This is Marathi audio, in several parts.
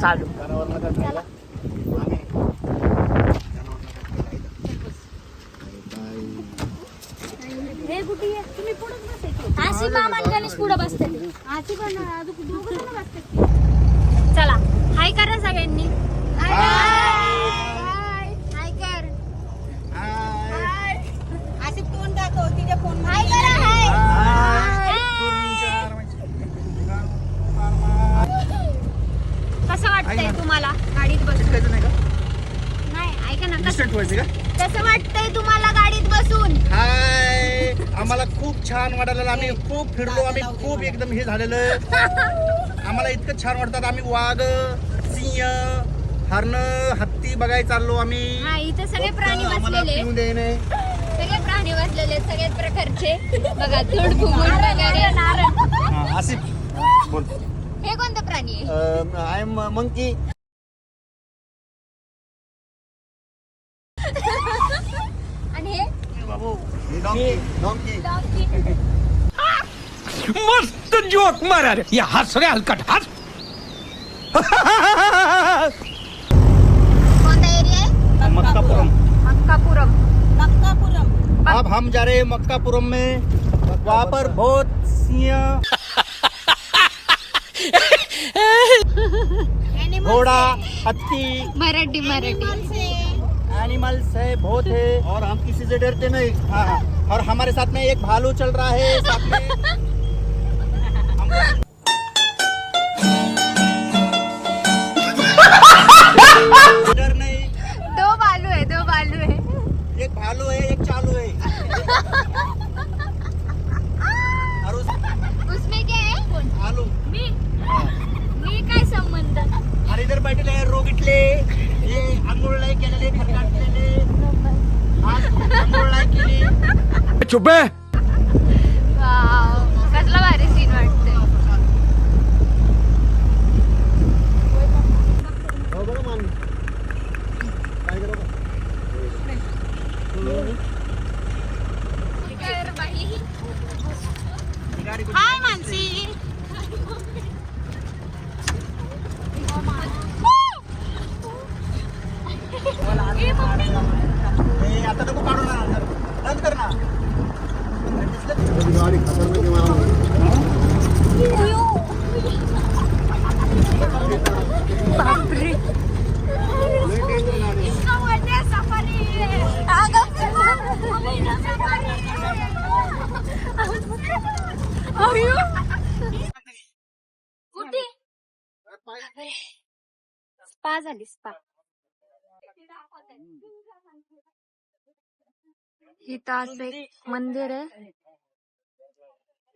चालू. हे कुठे आहे? तुम्ही पुढंच बसायचे. आशी मामा आणि गणेश पुढं बसते आशी पण. चला हाय करा सगळ्यांनी. हाय. हाय. कर असे तोंड दाखव तिच्या फोन हाय कसं वाटतंय तुम्हाला गाडीत बसून. नाही ऐका ना कसं कसं वाटतंय तुम्हाला गाडीत बसून? हाय! आम्हाला खूप छान वाटायला आम्ही खूप फिरलो आम्ही खूप एकदम हे झालेलं. आम्हाला इतकं छान वाटतात आम्ही वाघ सिंह हरण हत्ती बघायला चाललो आम्ही. हा इथं सगळे प्राणी आम्हाला बसलेले पिऊ दे नाही. सगळे प्राणी बसलेले आहेत, सगळ्याच प्रकारचे. बघा धड फुगून वगैरे. नारळ हा, आसिफ. बोल. हे कोणतं प्राणी आहे आय एम मंकी मस्त जोक मारा रे। या हस रे हलकट हस कोणता एरिया आहे मक्कापुरम। मक्कापुरम। मक्कापुरम। अब हम जा रहे हैं मक्कापुरम में। वहाँ पर बहुत सिंह घोड़ा हत्ती। मराठी मराठी। एनिमल्स है बहुत है। और हम किसी से डरते नहीं। हाँ और हमारे साथ में एक भालू चल रहा है साथ में। हम- डर नहीं। दो बालू है दो बालू है। एक भालू है एक चालू है। और उस उसमें क्या है? भालू मी मी काय संबंध। आणि इधर बैठले be! स्पा झाली स्पा. इथं असं एक मंदिर आहे.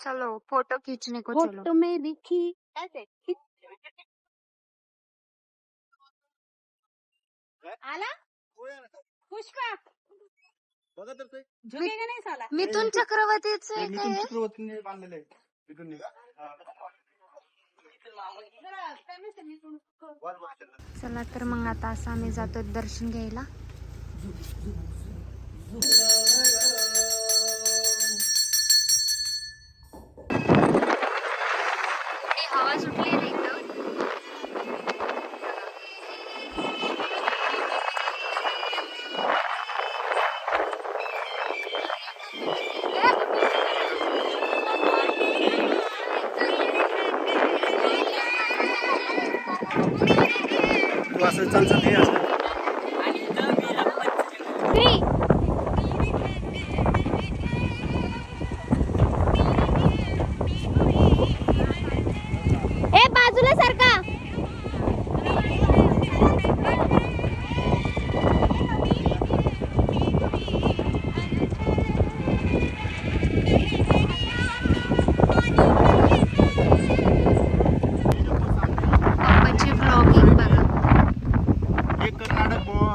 चलो फोटो खींचने को चलो। फोटो में दिखी ऐसे आला? पुष्पा? बघा तर ते। झुकेगा नहीं साला? मिथुन चक्रवर्तीच आहे मिथुन काय चक्रवर्तीने बांधलेले आहे. बसलेलं. चला तर मग आता असं आम्ही जातो दर्शन घ्यायला. तू असं चाल चाल हे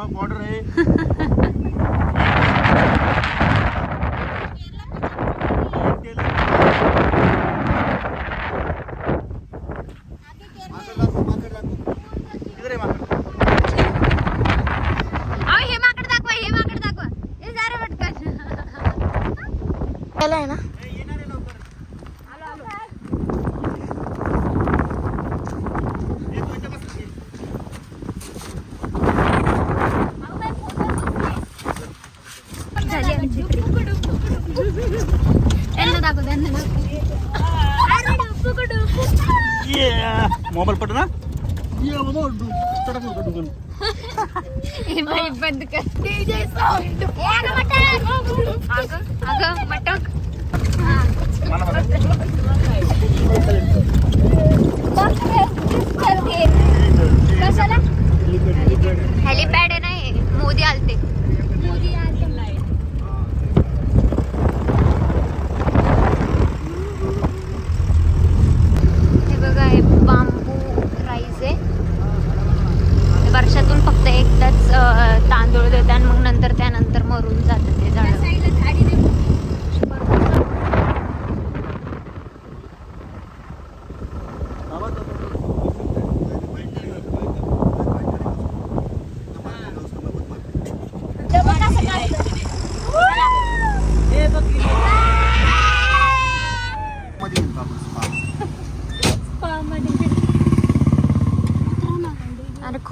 बॉर्डर आहे हे। माकड। दाखवा हे माकड दाखवा. हे जा रे पटकन. आहे ना? మొబైల్ పట్టునా ఇబ్బంది మటక్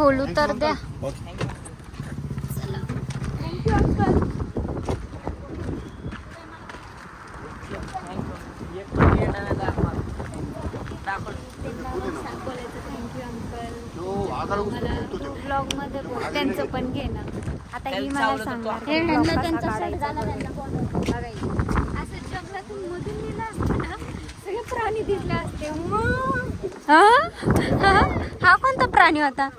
खोलू तर द्या. ब्लॉगमध्ये त्यांचं पण घे ना. आता ही मला हे त्यांचा झाला त्यांना बघायचं असं जंगलातून मधून नेलं असतं ना सगळे प्राणी दिसले असते. हा? हा? हा कोणता प्राणी होता?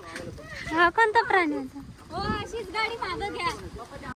हा कोणता प्राणी होता? हो अशीच गाडी मागं घ्या.